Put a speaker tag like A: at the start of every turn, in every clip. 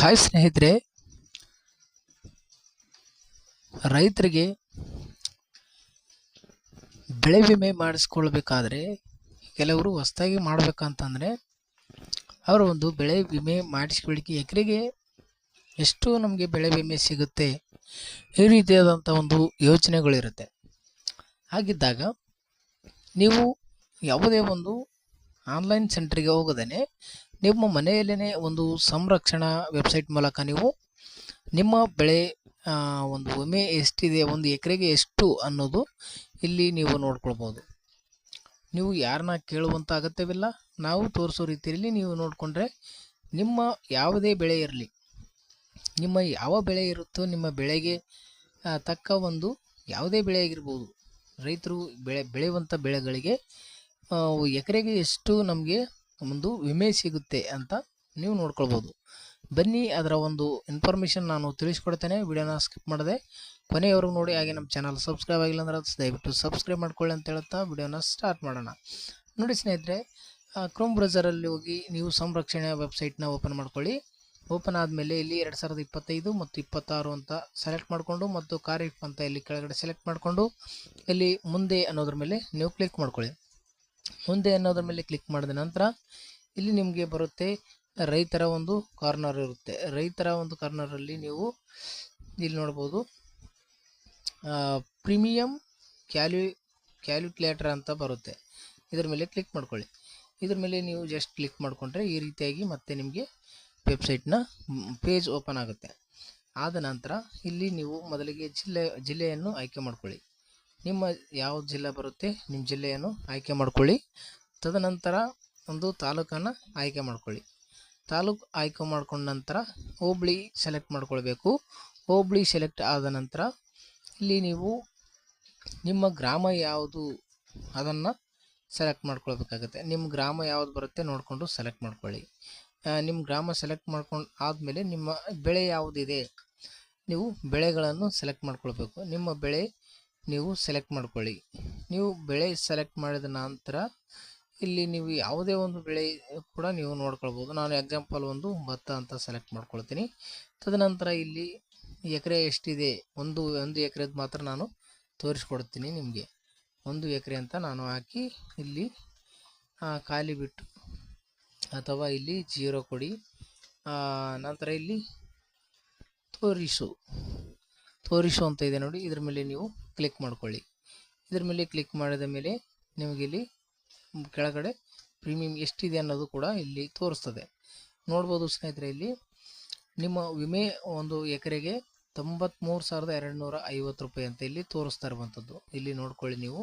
A: Hi ಸ್ನೇಹಿತರೆ, ರೈತರಿಗೆ ಬೆಳೆ ವಿಮೆ ಮಾಡಿಸ್ಕೊಳ್ಬೇಕಾದ್ರೆ ಕೆಲವರು ಹೊಸದಾಗಿ ಮಾಡಬೇಕಂತಂದರೆ ಅವರು ಒಂದು ಬೆಳೆ ವಿಮೆ ಮಾಡಿಸ್ಕೊಳ್ಳಿಕ್ಕೆ ಎಕರೆಗೆ ಎಷ್ಟು ನಮಗೆ ಬೆಳೆ ವಿಮೆ ಸಿಗುತ್ತೆ ಈ ರೀತಿಯಾದಂಥ ಒಂದು ಯೋಚನೆಗಳಿರುತ್ತೆ. ಹಾಗಿದ್ದಾಗ ನೀವು ಯಾವುದೇ ಒಂದು ಆನ್ಲೈನ್ ಸೆಂಟ್ರಿಗೆ ಹೋಗದೇ ನಿಮ್ಮ ಮನೆಯಲ್ಲೇ ಒಂದು ಸಂರಕ್ಷಣಾ ವೆಬ್ಸೈಟ್ ಮೂಲಕ ನೀವು ನಿಮ್ಮ ಬೆಳೆ ಒಂದು ವಿಮೆ ಎಷ್ಟಿದೆ, ಒಂದು ಎಕರೆಗೆ ಎಷ್ಟು ಅನ್ನೋದು ಇಲ್ಲಿ ನೀವು ನೋಡ್ಕೊಳ್ಬೋದು. ನೀವು ಯಾರನ್ನ ಕೇಳುವಂಥ ಅಗತ್ಯವಿಲ್ಲ. ನಾವು ತೋರಿಸೋ ರೀತಿಯಲ್ಲಿ ನೀವು ನೋಡಿಕೊಂಡ್ರೆ ನಿಮ್ಮ ಯಾವುದೇ ಬೆಳೆ ಇರಲಿ, ನಿಮ್ಮ ಯಾವ ಬೆಳೆ ಇರುತ್ತೋ ನಿಮ್ಮ ಬೆಳೆಗೆ ತಕ್ಕ ಒಂದು ಯಾವುದೇ ಬೆಳೆ ಆಗಿರ್ಬೋದು. ರೈತರು ಬೆಳೆ ಬೆಳೆಯುವಂಥ ಬೆಳೆಗಳಿಗೆ ಎಕರೆಗೆ ಎಷ್ಟು ನಮಗೆ ಒಂದು ವಿಮೆ ಸಿಗುತ್ತೆ ಅಂತ ನೀವು ನೋಡ್ಕೊಳ್ಬೋದು. ಬನ್ನಿ ಅದರ ಒಂದು ಇನ್ಫಾರ್ಮೇಷನ್ ನಾನು ತಿಳಿಸ್ಕೊಡ್ತೇನೆ. ವಿಡಿಯೋನ ಸ್ಕಿಪ್ ಮಾಡಿದೆ ಕೊನೆಯವರೆಗೂ ನೋಡಿ, ಹಾಗೆ ನಮ್ಮ ಚಾನಲ್ ಸಬ್ಸ್ಕ್ರೈಬ್ ಆಗಿಲ್ಲ ಅಂದ್ರೆ ಅದು ದಯವಿಟ್ಟು ಸಬ್ಸ್ಕ್ರೈಬ್ ಮಾಡ್ಕೊಳ್ಳಿ ಅಂತ ಹೇಳ್ತಾ ವಿಡಿಯೋನ ಸ್ಟಾರ್ಟ್ ಮಾಡೋಣ. ನೋಡಿ ಸ್ನೇಹಿತರೆ ಕ್ರೋಮ್ ಬ್ರೌಸರಲ್ಲಿ ಹೋಗಿ ನೀವು ಸಂರಕ್ಷಣೆ ವೆಬ್ಸೈಟ್ನ ಓಪನ್ ಮಾಡ್ಕೊಳ್ಳಿ. ಓಪನ್ ಆದಮೇಲೆ ಇಲ್ಲಿ ಎರಡು ಸಾವಿರದ ಇಪ್ಪತ್ತೈದು ಮತ್ತು ಇಪ್ಪತ್ತಾರು ಅಂತ ಸೆಲೆಕ್ಟ್ ಮಾಡಿಕೊಂಡು ಮತ್ತು ಕಾರಿಫ್ ಅಂತ ಇಲ್ಲಿ ಕೆಳಗಡೆ ಸೆಲೆಕ್ಟ್ ಮಾಡಿಕೊಂಡು ಇಲ್ಲಿ ಮುಂದೆ ಅನ್ನೋದ್ರ ಮೇಲೆ ನೀವು ಕ್ಲಿಕ್ ಮಾಡ್ಕೊಳ್ಳಿ. ಮುಂದೆ ಅನ್ನೋದ್ರ ಮೇಲೆ ಕ್ಲಿಕ್ ಮಾಡಿದ ನಂತರ ಇಲ್ಲಿ ನಿಮಗೆ ಬರುತ್ತೆ ರೈತರ ಒಂದು ಕಾರ್ನರ್ ಇರುತ್ತೆ. ರೈತರ ಒಂದು ಕಾರ್ನರಲ್ಲಿ ನೀವು ಇಲ್ಲಿ ನೋಡ್ಬೋದು ಪ್ರೀಮಿಯಂ ಕ್ಯಾಲ್ಯು ಕ್ಯಾಲ್ಕುಲೇಟರ್ ಅಂತ ಬರುತ್ತೆ. ಇದ್ರ ಮೇಲೆ ಕ್ಲಿಕ್ ಮಾಡ್ಕೊಳ್ಳಿ. ಇದ್ರ ಮೇಲೆ ನೀವು ಜಸ್ಟ್ ಕ್ಲಿಕ್ ಮಾಡಿಕೊಂಡ್ರೆ ಈ ರೀತಿಯಾಗಿ ಮತ್ತೆ ನಿಮಗೆ ವೆಬ್ಸೈಟ್ನ ಪೇಜ್ ಓಪನ್ ಆಗುತ್ತೆ. ಆದ ನಂತರ ಇಲ್ಲಿ ನೀವು ಮೊದಲಿಗೆ ಜಿಲ್ಲೆ, ಜಿಲ್ಲೆಯನ್ನು ಆಯ್ಕೆ ಮಾಡ್ಕೊಳ್ಳಿ. ನಿಮ್ಮ ಯಾವ ಜಿಲ್ಲೆ ಬರುತ್ತೆ, ನಿಮ್ಮ ಜಿಲ್ಲೆಯನ್ನು ಆಯ್ಕೆ ಮಾಡಿಕೊಳ್ಳಿ. ತದನಂತರ ಒಂದು ತಾಲೂಕನ್ನು ಆಯ್ಕೆ ಮಾಡಿಕೊಳ್ಳಿ. ತಾಲೂಕು ಆಯ್ಕೆ ಮಾಡಿಕೊಂಡ ನಂತರ ಹೋಬಳಿ ಸೆಲೆಕ್ಟ್ ಮಾಡ್ಕೊಳ್ಬೇಕು. ಹೋಬಳಿ ಸೆಲೆಕ್ಟ್ ಆದ ನಂತರ ಇಲ್ಲಿ ನೀವು ನಿಮ್ಮ ಗ್ರಾಮ ಯಾವುದು ಅದನ್ನು ಸೆಲೆಕ್ಟ್ ಮಾಡ್ಕೊಳ್ಬೇಕಾಗುತ್ತೆ. ನಿಮ್ಮ ಗ್ರಾಮ ಯಾವುದು ಬರುತ್ತೆ ನೋಡಿಕೊಂಡು ಸೆಲೆಕ್ಟ್ ಮಾಡ್ಕೊಳ್ಳಿ. ನಿಮ್ಮ ಗ್ರಾಮ ಸೆಲೆಕ್ಟ್ ಮಾಡ್ಕೊಂಡು ಆದಮೇಲೆ ನಿಮ್ಮ ಬೆಳೆ ಯಾವುದಿದೆ, ನೀವು ಬೆಳೆಗಳನ್ನು ಸೆಲೆಕ್ಟ್ ಮಾಡ್ಕೊಳ್ಬೇಕು. ನಿಮ್ಮ ಬೆಳೆ ನೀವು ಸೆಲೆಕ್ಟ್ ಮಾಡ್ಕೊಳ್ಳಿ. ನೀವು ಬೆಳೆ ಸೆಲೆಕ್ಟ್ ಮಾಡಿದ ನಂತರ ಇಲ್ಲಿ ನೀವು ಯಾವುದೇ ಒಂದು ಬೆಳೆ ಕೂಡ ನೀವು ನೋಡ್ಕೊಳ್ಬೋದು. ನಾನು ಎಕ್ಸಾಂಪಲ್ ಒಂದು ಭತ್ತ ಅಂತ ಸೆಲೆಕ್ಟ್ ಮಾಡ್ಕೊಳ್ತೀನಿ. ತದನಂತರ ಇಲ್ಲಿ ಎಕರೆ ಎಷ್ಟಿದೆ? ಒಂದು ಒಂದು ಎಕರೆದು ಮಾತ್ರ ನಾನು ತೋರಿಸ್ಕೊಡ್ತೀನಿ ನಿಮಗೆ. ಒಂದು ಎಕರೆ ಅಂತ ನಾನು ಹಾಕಿ ಇಲ್ಲಿ ಖಾಲಿ ಬಿಟ್ಟು ಅಥವಾ ಇಲ್ಲಿ ಜೀರೋ ಕೊಡಿ. ನಂತರ ಇಲ್ಲಿ ತೋರಿಸು. ತೋರಿಸು ಅಂತ ಇದೆ ನೋಡಿ. ಇದ್ರ ಮೇಲೆ ನೀವು ಕ್ಲಿಕ್ ಮಾಡ್ಕೊಳ್ಳಿ. ಇದ್ರ ಮೇಲೆ ಕ್ಲಿಕ್ ಮಾಡಿದ ಮೇಲೆ ನಿಮಗೆ ಇಲ್ಲಿ ಕೆಳಗಡೆ ಪ್ರೀಮಿಯಂ ಎಷ್ಟಿದೆ ಅನ್ನೋದು ಕೂಡ ಇಲ್ಲಿ ತೋರಿಸ್ತದೆ. ನೋಡ್ಬೋದು ಸ್ನೇಹಿತರೆ, ಇಲ್ಲಿ ನಿಮ್ಮ ವಿಮೆ ಒಂದು ಎಕರೆಗೆ ತೊಂಬತ್ತ್ಮೂರು ಸಾವಿರದ ಎರಡು ನೂರ ಐವತ್ತು ರೂಪಾಯಿ ಅಂತ ಇಲ್ಲಿ ತೋರಿಸ್ತಾ ಇರುವಂಥದ್ದು. ಇಲ್ಲಿ ನೋಡ್ಕೊಳ್ಳಿ ನೀವು.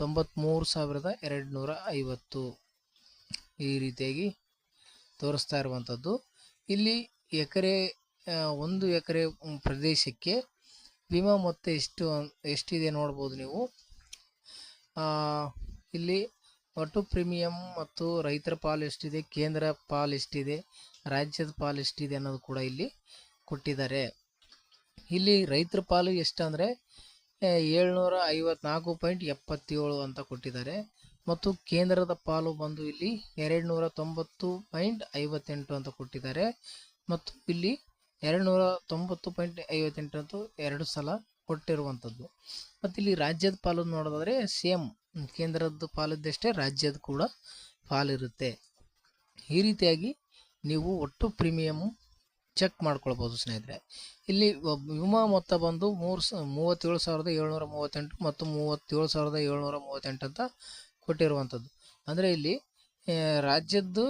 A: ತೊಂಬತ್ತ್ಮೂರು ಸಾವಿರದ ಎರಡು ನೂರ ಐವತ್ತು ಈ ರೀತಿಯಾಗಿ ತೋರಿಸ್ತಾ ಇರುವಂಥದ್ದು. ಇಲ್ಲಿ ಎಕರೆ ಒಂದು ಎಕರೆ ಪ್ರದೇಶಕ್ಕೆ ವಿಮಾ ಮೊತ್ತ ಎಷ್ಟು ಎಷ್ಟಿದೆ ನೋಡ್ಬೋದು ನೀವು. ಇಲ್ಲಿ ಒಟ್ಟು ಪ್ರೀಮಿಯಂ ಮತ್ತು ರೈತರ ಪಾಲು ಎಷ್ಟಿದೆ, ಕೇಂದ್ರ ಪಾಲು ಎಷ್ಟಿದೆ, ರಾಜ್ಯದ ಪಾಲು ಎಷ್ಟಿದೆ ಅನ್ನೋದು ಕೂಡ ಇಲ್ಲಿ ಕೊಟ್ಟಿದ್ದಾರೆ. ಇಲ್ಲಿ ರೈತರ ಪಾಲು ಎಷ್ಟಂದರೆ ಏಳ್ನೂರ ಐವತ್ನಾಲ್ಕು ಪಾಯಿಂಟ್ ಎಪ್ಪತ್ತೇಳು ಅಂತ ಕೊಟ್ಟಿದ್ದಾರೆ. ಮತ್ತು ಕೇಂದ್ರದ ಪಾಲು ಬಂದು ಇಲ್ಲಿ ಎರಡು ನೂರ ತೊಂಬತ್ತು ಪಾಯಿಂಟ್ ಐವತ್ತೆಂಟು ಅಂತ ಕೊಟ್ಟಿದ್ದಾರೆ. ಮತ್ತು ಇಲ್ಲಿ ಎರಡು ನೂರ ತೊಂಬತ್ತು ಪಾಯಿಂಟ್ ಐವತ್ತೆಂಟಂತೂ ಎರಡು ಸಲ ಕೊಟ್ಟಿರುವಂಥದ್ದು. ಮತ್ತು ಇಲ್ಲಿ ರಾಜ್ಯದ ಪಾಲು ನೋಡೋದಾದರೆ ಸೇಮ್ ಕೇಂದ್ರದ್ದು ಪಾಲಿದ್ದಷ್ಟೇ ರಾಜ್ಯದ ಕೂಡ ಪಾಲಿರುತ್ತೆ. ಈ ರೀತಿಯಾಗಿ ನೀವು ಒಟ್ಟು ಪ್ರೀಮಿಯಮ್ ಚೆಕ್ ಮಾಡ್ಕೊಳ್ಬೋದು ಸ್ನೇಹಿತರೆ. ಇಲ್ಲಿ ವಿಮಾ ಮೊತ್ತ ಬಂದು ಮೂರು ಸ ಮೂವತ್ತೇಳು ಸಾವಿರದ ಏಳ್ನೂರ ಮೂವತ್ತೆಂಟು ಮತ್ತು ಮೂವತ್ತೇಳು ಸಾವಿರದ ಏಳ್ನೂರ ಮೂವತ್ತೆಂಟು ಅಂತ ಕೊಟ್ಟಿರುವಂಥದ್ದು. ಅಂದರೆ ಇಲ್ಲಿ ರಾಜ್ಯದ್ದು,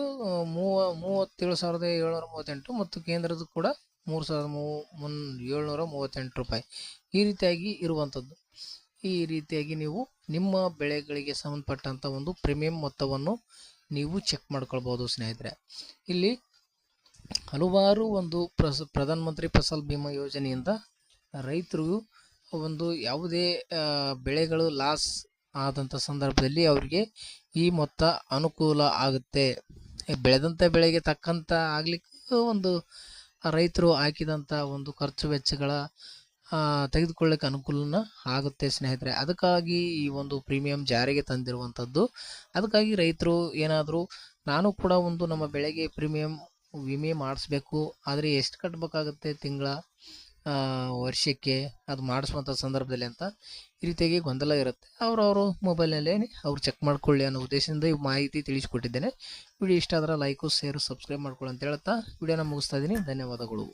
A: ಮೂವ, ಮೂವತ್ತೇಳು ಸಾವಿರದ ಏಳ್ನೂರ ಮೂವತ್ತೆಂಟು ಮತ್ತು ಕೇಂದ್ರದ್ದು ಕೂಡ ಮೂರು ಸಾವಿರದ ಮೂ, ಮುನ್, ಏಳ್ನೂರ ಮೂವತ್ತೆಂಟು ರೂಪಾಯಿ. ಈ ರೀತಿಯಾಗಿ ಇರುವಂಥದ್ದು. ಈ ರೀತಿಯಾಗಿ ನೀವು ನಿಮ್ಮ ಬೆಳೆಗಳಿಗೆ ಸಂಬಂಧಪಟ್ಟಂಥ ಒಂದು ಪ್ರೀಮಿಯಂ ಮೊತ್ತವನ್ನು ನೀವು ಚೆಕ್ ಮಾಡ್ಕೊಳ್ಬೋದು ಸ್ನೇಹಿತರೆ. ಇಲ್ಲಿ ಹಲವಾರು ಒಂದು ಪ್ರಸ, ಪ್ರಧಾನಮಂತ್ರಿ ಫಸಲ್ ಭೀಮಾ ಯೋಜನೆಯಿಂದ ರೈತರು ಒಂದು ಯಾವುದೇ ಬೆಳೆಗಳು ಲಾಸ್ ಆದಂಥ ಸಂದರ್ಭದಲ್ಲಿ ಅವರಿಗೆ ಈ ಮೊತ್ತ ಅನುಕೂಲ ಆಗುತ್ತೆ. ಬೆಳೆದಂಥ ಬೆಳೆಗೆ ತಕ್ಕಂಥ ಆಗ್ಲಿಕ್ಕೆ ಒಂದು ರೈತರು ಹಾಕಿದಂಥ ಒಂದು ಖರ್ಚು ವೆಚ್ಚಗಳ ತೆಗೆದುಕೊಳ್ಳಕ್ಕೆ ಅನುಕೂಲನ ಆಗುತ್ತೆ ಸ್ನೇಹಿತರೆ. ಅದಕ್ಕಾಗಿ ಈ ಒಂದು ಪ್ರೀಮಿಯಂ ಜಾರಿಗೆ ತಂದಿರುವಂಥದ್ದು ಅದಕ್ಕಾಗಿ ರೈತರು ಏನಾದರೂ, ನಾನು ಕೂಡ ಒಂದು ನಮ್ಮ ಬೆಳೆಗೆ ಪ್ರೀಮಿಯಂ ವಿಮೆ ಮಾಡಿಸ್ಬೇಕು. ಆದರೆ ಎಷ್ಟು ಕಟ್ಟಬೇಕಾಗುತ್ತೆ ತಿಂಗಳ? ವರ್ಷಕ್ಕೆ ಅದು ಮಾಡಿಸುವಂಥ ಸಂದರ್ಭದಲ್ಲಿ ಅಂತ ಈ ರೀತಿಯಾಗಿ ಗೊಂದಲ ಇರುತ್ತೆ. ಅವ್ರವರು ಮೊಬೈಲ್ನಲ್ಲೇ ಅವ್ರು ಚೆಕ್ ಮಾಡ್ಕೊಳ್ಳಿ ಅನ್ನೋ ಉದ್ದೇಶದಿಂದ ಈ ಮಾಹಿತಿ ತಿಳಿಸ್ಕೊಟ್ಟಿದ್ದೇನೆ. ವಿಡಿಯೋ ಇಷ್ಟ ಆದರೆ ಲೈಕು ಶೇರು ಸಬ್ಸ್ಕ್ರೈಬ್ ಮಾಡ್ಕೊಳ್ಳಿ ಅಂತ ಹೇಳ್ತಾ ವಿಡಿಯೋನ ಮುಗಿಸ್ತಾ ಇದ್ದೀನಿ. ಧನ್ಯವಾದಗಳು.